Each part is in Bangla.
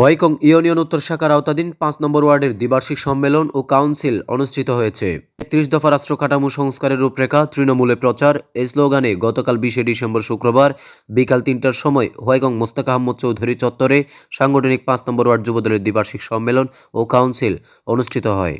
হোয়াইকং ইউনিয়ন উত্তর শাখার আওতাধীন পাঁচ নম্বর ওয়ার্ডের দ্বিবার্ষিক সম্মেলন ও কাউন্সিল অনুষ্ঠিত হয়েছে। ত্রিশ দফা রাষ্ট্র কাঠামো সংস্কারের রূপরেখা, তৃণমূলে প্রচার এই স্লোগানে গতকাল বিশে ডিসেম্বর শুক্রবার বিকাল তিনটার সময় হোয়াইকং মোস্তাক আহমদ চৌধুরী চত্বরে সাংগঠনিক পাঁচ নম্বর ওয়ার্ড যুবদলের দ্বিবার্ষিক সম্মেলন ও কাউন্সিল অনুষ্ঠিত হয়।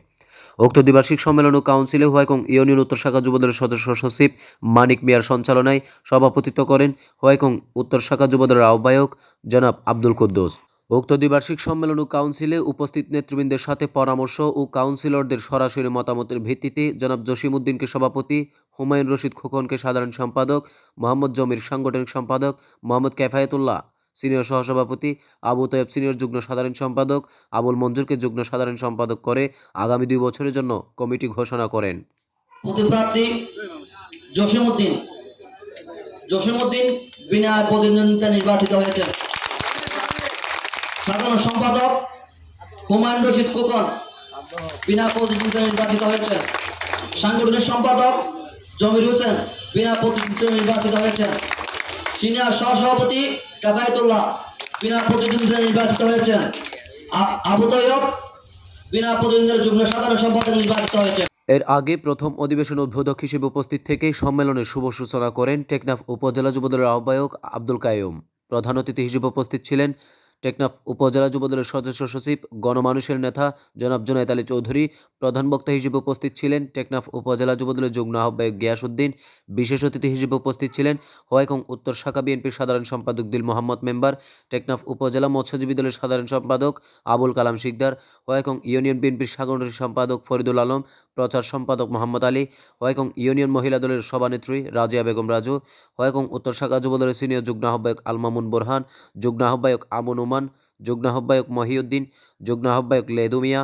উক্ত দ্বিবার্ষিক সম্মেলন ও কাউন্সিলে হোয়াইকং ইউনিয়ন উত্তর শাখা যুবদলের সদস্য সচিব মানিক মিয়ার সঞ্চালনায় সভাপতিত্ব করেন হোয়াইকং উত্তর শাখা যুবদলের আহ্বায়ক জনাব আব্দুল কুদ্দুস। উক্ত দ্বিবার্ষিক সম্মেলন ও কাউন্সিলে উপস্থিত নেতৃবৃন্দের সাথে পরামর্শ ও কাউন্সিলরদের সরাসরি মতামতের ভিত্তিতে জনাব জসিমউদ্দিনকে সভাপতি, হুমায়ুন রশিদ খোকনকে সাধারণ সম্পাদক, মোহাম্মদ জমির সাংগঠনিক সম্পাদক, মোহাম্মদ কেফায়েতুল্লাহ সিনিয়র সহসভাপতি, আবু তৈয়ব সিনিয়র যুগ্ম সাধারণ সম্পাদক, আবুল মঞ্জুরকে যুগ্ম সাধারণ সম্পাদক করে আগামী দুই বছরের জন্য কমিটি ঘোষণা করেন। জসিমউদ্দিন। জসিমউদ্দিন বিনা প্রতিদ্বন্দ্বিতা নির্বাচিত সাধারণ সম্পাদক হুমায়ুন রশিদ খোকন, বিনা প্রতিদ্বন্দ্বিতা নির্বাচিত হয়েছে সাংগঠনিক সম্পাদক জমির হোসেন, বিনা প্রতিদ্বন্দ্বিতা নির্বাচিত হয়েছে সিনিয়র সহসভাপতি কাফায়তুল্লাহ বিনা প্রতিদ্বন্দ্বিতা নির্বাচিত হয়েছেন। আবু তৈয়ব, বিনা প্রতিদ্বন্দ্বিতার যুগ্ম সাধারণ সম্পাদক নির্বাচিত হয়েছে এর আগে প্রথম অধিবেশন উদ্বোধক হিসেবে উপস্থিত থেকে সম্মেলনের শুভ সূচনা করেন টেকনাফ উপজেলা যুবদলের আহ্বায়ক আব্দুল কায়ুম প্রধান অতিথি হিসেবে উপস্থিত ছিলেন টেকনাফ উপজেলা যুবদলের সদস্য সচিব, গণমানুষের নেতা জনাব জুনায়দ আলী চৌধুরী, প্রধান বক্তা হিসেবে উপস্থিত ছিলেন টেকনাফ উপজেলা যুবদলের যুগ্ম আহ্বায়ক গিয়াসউদ্দিন বিশেষ অতিথি হিসেবে উপস্থিত ছিলেন হোয়াইকং উত্তর শাখা বিএনপির সাধারণ সম্পাদক দিল মোহাম্মদ মেম্বার, টেকনাফ উপজেলা মৎস্যজীবী দলের সাধারণ সম্পাদক আবুল কালাম শিকদার, হোয়াইকং ইউনিয়ন বিএনপির সাংগঠনিক সম্পাদক ফরিদুল আলম, প্রচার সম্পাদক মোহাম্মদ আলী, হোয়াইকং ইউনিয়ন মহিলা দলের সভানেত্রী রাজিয়া বেগম রাজু, হোয়াইকং উত্তর শাখা যুবদলের সিনিয়র যুগ্ম আহ্বায়ক আলমামুন বোরহান, যুগ্ম আহ্বায়ক আমুন ওমান যুগ্ম আহ্বায়ক মহিউদ্দিন, যুগ্ম আহ্বায়ক লেদুমিয়া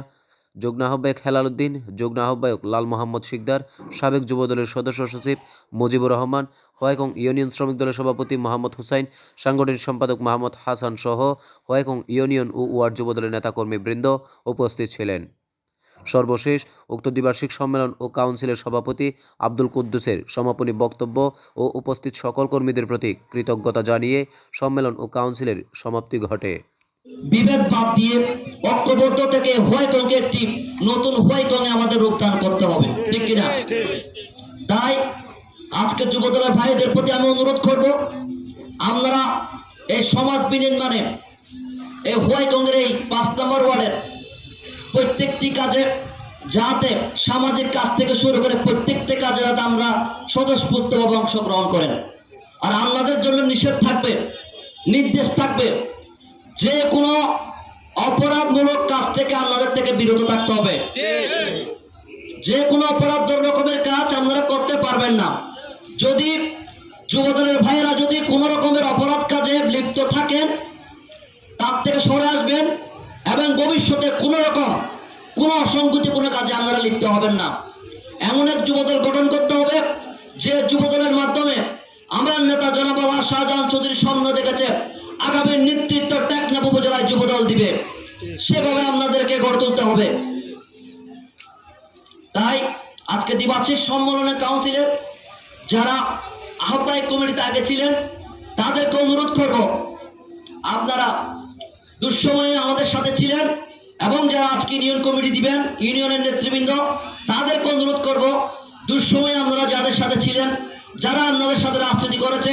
যুগ্ম আহ্বায়ক হেলাল উদ্দিন যুগ্ম আহ্বায়ক লাল মোহাম্মদ শিকদার, সাবেক যুবদলের সদস্য সচিব মুজিবুর রহমান, হোয়াইকং ইউনিয়ন শ্রমিক দলের সভাপতি মোহাম্মদ হুসাইন, সাংগঠনিক সম্পাদক মোহাম্মদ হাসান সহ হোয়াইকং ইউনিয়ন ও ওয়ার্ড যুবদলের নেতাকর্মী বৃন্দ উপস্থিত ছিলেন। সর্বশেষ উক্ত দ্বিবার্ষিক সম্মেলন ও কাউন্সিলের সভাপতি আব্দুল কুদ্দুসের সমাপনী বক্তব্য ও উপস্থিত সকল কর্মীদের প্রতি কৃতজ্ঞতা জানিয়ে সম্মেলন ও কাউন্সিলের সমাপ্তি ঘটে। বিভেদ বাদ দিয়ে ঐক্যবদ্ধ থেকে হোয়াইটংকে একটি নতুন হোয়াইটংয়ে আমাদের রূপদান করতে হবে। ঠিক কিনা? তাই আজকে যুবদলের ভাইদের প্রতি আমি অনুরোধ করব আমরা এই সমাজ বিনির্মাণে এই হোয়াইটংয়ের এই পাঁচ নম্বর ওয়ার্ডের প্রত্যেকটি কাজে যাতে সামাজিক কাজ থেকে শুরু করে প্রত্যেকটি কাজে যাতে আমরা স্বতঃস্ফূর্তভাবে অংশগ্রহণ করেন। আর আমাদের জন্য নিষেধ থাকবে নির্দেশ থাকবে যে কোনো অপরাধমূলক কাজ থেকে আপনাদের থেকে বিরত থাকতে হবে। যে কোনো অপরাধ রকমের কাজ আপনারা করতে পারবেন না। যদি যুবদলের ভাইয়েরা যদি কোনো রকমের অপরাধ কাজে লিপ্ত থাকেন, তার থেকে সরে আসবেন এবং ভবিষ্যতে কোনো রকম কোনো অসঙ্গতিপূর্ণ কাজে আপনারা লিপ্ত হবেন না। এমন এক যুবদল গঠন করতে হবে, যে যুবদলের মাধ্যমে আমার নেতা জনাব শাহজাহান চৌধুরী স্বপ্ন দেখেছে। আগামী নেতৃত্ব টেকনাফ উপজেলায় যুবদল দিবে, সেভাবে আপনাদেরকে গড়ে তুলতে হবে। তাই আজকে দ্বিবার্ষিক সম্মেলনের কাউন্সিলের যারা আহ্বায়ক কমিটিতে আগে ছিলেন, তাদেরকে অনুরোধ করব, আপনারা দুঃসময়ে আমাদের সাথে ছিলেন এবং যারা আজকে ইউনিয়ন কমিটি দিবেন, ইউনিয়নের নেতৃবৃন্দ, তাদেরকে অনুরোধ করব, দুঃসময়ে আপনারা যাদের সাথে ছিলেন, যারা আপনাদের সাথে রাজনীতি করেছে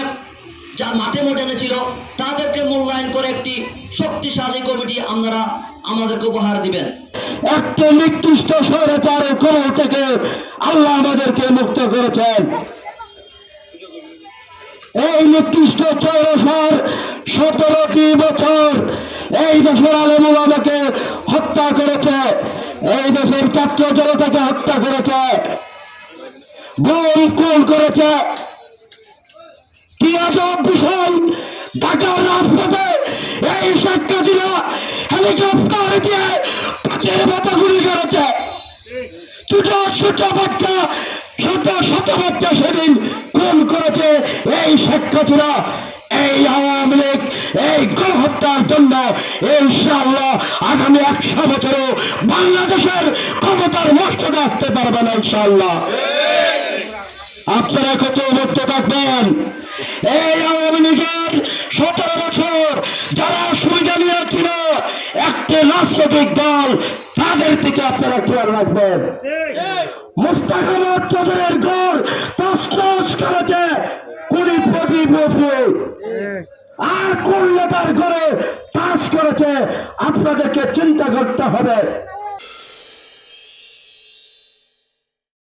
যা মাঠে মোটানে ছিল, তাদেরকে মূল্যায়ন করে একটি শক্তিশালী কমিটি আপনারা আমাদেরকে উপহার দিবেন। একটা নিকৃষ্ট স্বৈরাচারের কবল থেকে আল্লাহ আমাদেরকে মুক্ত করেছেন। এই নিকৃষ্ট চৌরসার সতেরোটি বছর এই দেশের আলেমুল আমাকে হত্যা করেছে, এই দেশের ছাত্র জনতাকে হত্যা করেছে গোল কুল করেছে আজব বিষয় ঢাকার রাজপথে এই শেখ হাসিনা হেলিকপ্টার দিয়ে পাঁচের মাথা গুলি করেছে। ছোট ছোট বাচ্চা শত শত বাচ্চা সেদিন খুন করেছে এই শেখ হাসিনা। এই আওয়ামী লীগ, এই গণহত্যার জন্য ইনশাআল্লাহ আগামী একশো বছরও বাংলাদেশের ক্ষমতার মর্যাদা আসতে পারবে না ইনশাআল্লাহ। আপনারা কত মুক্ত থাকবেন? এই আওয়ামী লীগের সতেরো বছর যারা সুবিধা নিয়েছিল, একটি রাজনৈতিক দল তাদের দিকে আপনারা খেয়াল রাখবেন। চৌধুরীর ঘর তস করেছে কুড়ি আর কোন নেতার ঘরে তাস করেছে, আপনাদেরকে চিন্তা করতে হবে।